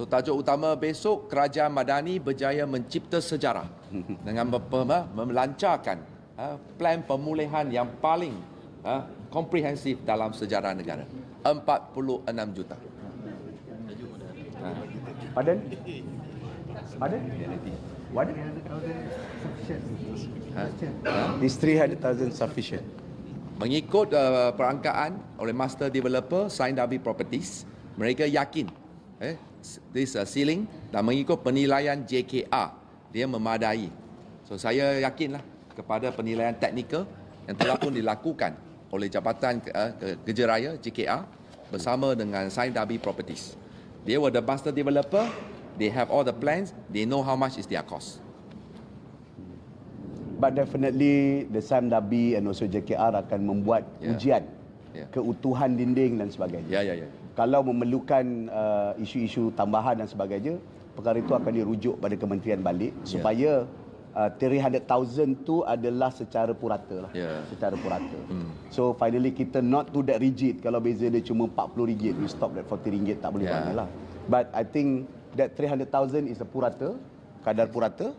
So tajuk utama besok Kerajaan Madani berjaya mencipta sejarah dengan melancarkan ha, plan pemulihan yang paling ha, komprehensif dalam sejarah negara. 46 juta. Pardon? Pardon? What? Ha. Is 300,000 sufficient? Mengikut uh, perangkaan oleh master developer Sign Darby Properties, mereka yakin eh, this uh, ceiling dan mengikut penilaian JKR, dia memadai. So saya yakinlah kepada penilaian teknikal yang telah pun dilakukan oleh Jabatan uh, Kerja Raya JKR bersama dengan Sign Darby Properties. They were the master developer, they have all the plans, they know how much is their cost. But definitely the Sam Dabi and also JKR akan membuat Yeah. ujian Yeah. keutuhan dinding dan sebagainya. Ya, ya, ya. Kalau memerlukan uh, isu-isu tambahan dan sebagainya, perkara itu akan dirujuk pada kementerian balik Ya. supaya uh, 300,000 tu adalah secara purata lah. Ya. Secara purata. Hmm. So finally kita not to that rigid kalau beza dia cuma RM40 we stop at RM40 tak boleh Ya. yeah. lah. But I think that 300,000 is a purata, kadar purata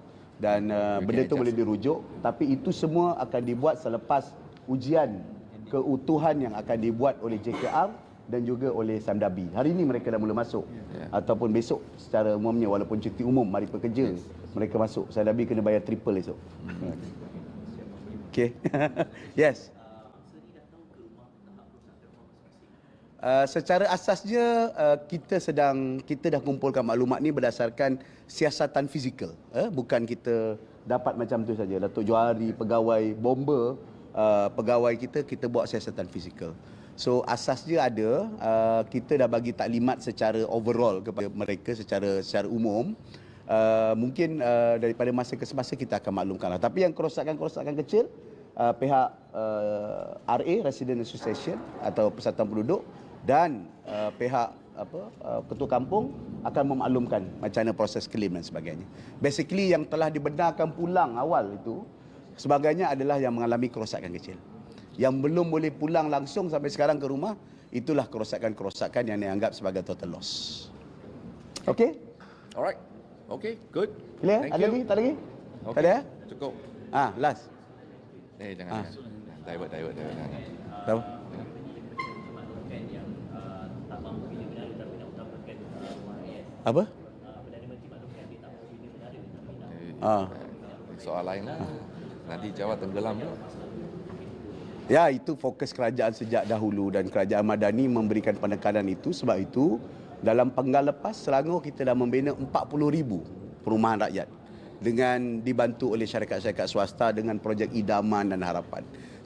dan uh, benda tu boleh dirujuk tapi itu semua akan dibuat selepas ujian keutuhan yang akan dibuat oleh JKR dan juga oleh Samdabi. Hari ini mereka dah mula masuk Ya. ataupun besok secara umumnya walaupun cuti umum mari pekerja mereka masuk. Samdabi kena bayar triple esok. Hmm. Okay. yes. Uh, secara asasnya uh, kita sedang kita dah kumpulkan maklumat ni berdasarkan siasatan fizikal eh? bukan kita dapat macam tu saja Datuk Johari pegawai bomber uh, pegawai kita kita buat siasatan fizikal so asasnya ada uh, kita dah bagi taklimat secara overall kepada mereka secara secara umum uh, mungkin uh, daripada masa ke semasa kita akan maklumkan lah. tapi yang kerosakan-kerosakan kecil uh, pihak uh, RA Resident Association atau Persatuan Penduduk dan uh, pihak apa uh, ketua kampung akan memaklumkan macam mana proses klaim dan sebagainya. Basically yang telah dibenarkan pulang awal itu sebagainya adalah yang mengalami kerosakan kecil. Yang belum boleh pulang langsung sampai sekarang ke rumah itulah kerosakan-kerosakan yang dianggap sebagai total loss. Okey? Alright. Okay, good. Clear? Thank Ada you. lagi? Tak lagi? Okay. Tak ada? eh? Cukup. Ah, last. Eh, jangan, Ah. jangan. Divert, divert, divert. Jangan. Tahu? Apa? Eh, Ah. Soal lain lah. Nanti Jawa tenggelam pula. Ya, itu fokus kerajaan sejak dahulu dan kerajaan Madani memberikan penekanan itu sebab itu dalam penggal lepas Selangor kita dah membina 40,000 perumahan rakyat dengan dibantu oleh syarikat-syarikat swasta dengan projek idaman dan harapan.